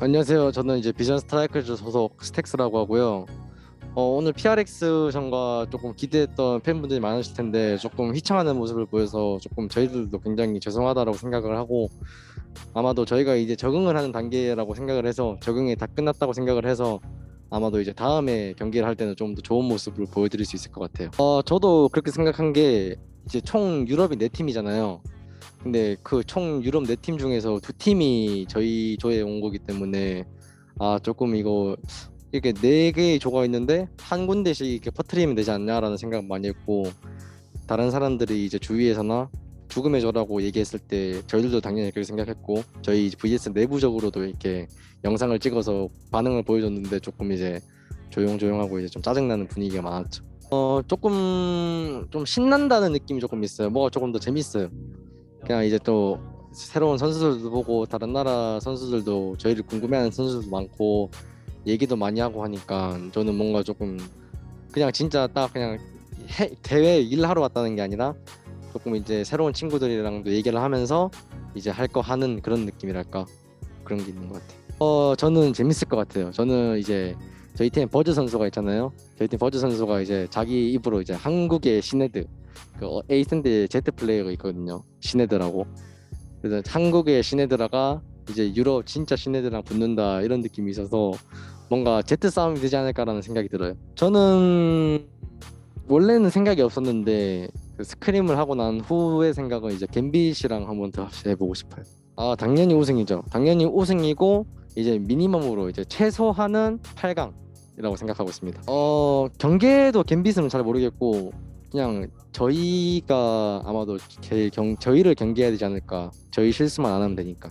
안녕하세요. 저는 이제 비전 스트라이커즈 소속 스택스라고 하고요. 어, 오늘 PRX전과 조금 기대했던 팬분들이 많으실 텐데 조금 휘청하는 모습을 보여서 조금 저희들도 굉장히 죄송하다라고 생각을 하고 아마도 저희가 이제 적응을 하는 단계라고 생각을 해서 적응이 다 끝났다고 생각을 해서 아마도 이제 다음에 경기를 할 때는 좀 더 좋은 모습을 보여드릴 수 있을 것 같아요. 어, 저도 그렇게 생각한 게 이제 총 유럽이 네 팀이잖아요. 근데 그 총 유럽 네 팀 중에서 두 팀이 저희 조에 온 거기 때문에 아 조금 이거 이렇게 네 개의 조가 있는데 한 군데씩 이렇게 퍼트리면 되지 않냐라는 생각 많이 했고 다른 사람들이 이제 주위에서나 죽음의 조라고 얘기했을 때 저희들도 당연히 그렇게 생각했고 저희 VS 내부적으로도 이렇게 영상을 찍어서 반응을 보여줬는데 조금 이제 조용조용하고 이제 좀 짜증나는 분위기가 많았죠. 어 조금 좀 신난다는 느낌이 조금 있어요. 뭐가 조금 더 재밌어요. 그냥 이제 또 새로운 선수들도 보고 다른 나라 선수들도 저희를 궁금해하는 선수들도 많고 얘기도 많이 하고 하니까 저는 뭔가 조금 그냥 진짜 딱 그냥 해, 대회 일하러 왔다는 게 아니라 조금 이제 새로운 친구들이랑도 얘기를 하면서 이제 할 거 하는 그런 느낌이랄까 그런 게 있는 것 같아요. 어 저는 재밌을 것 같아요. 저는 이제 저희 팀 버즈 선수가 있잖아요. 저희 팀 버즈 선수가 이제 자기 입으로 이제 한국의 시네드 그 어, 에이센드 제트 플레이어가 있거든요. 시네드라고. 그래서 한국의 시네드라가 이제 유럽 진짜 시네드랑 붙는다 이런 느낌이 있어서 뭔가 제트 싸움이 되지 않을까라는 생각이 들어요. 저는 원래는 생각이 없었는데 그 스크림을 하고 난 후의 생각은 이제 갬빗이랑 한번 더 해보고 싶어요. 아 당연히 우승이죠. 당연히 우승이고 이제 미니멈으로 이제 최소한은 8강이라고 생각하고 있습니다. 어 경계도 갬빗은 잘 모르겠고 그냥 저희가 아마도 제일 경, 저희를 경기해야 되지 않을까. 저희 실수만 안 하면 되니까.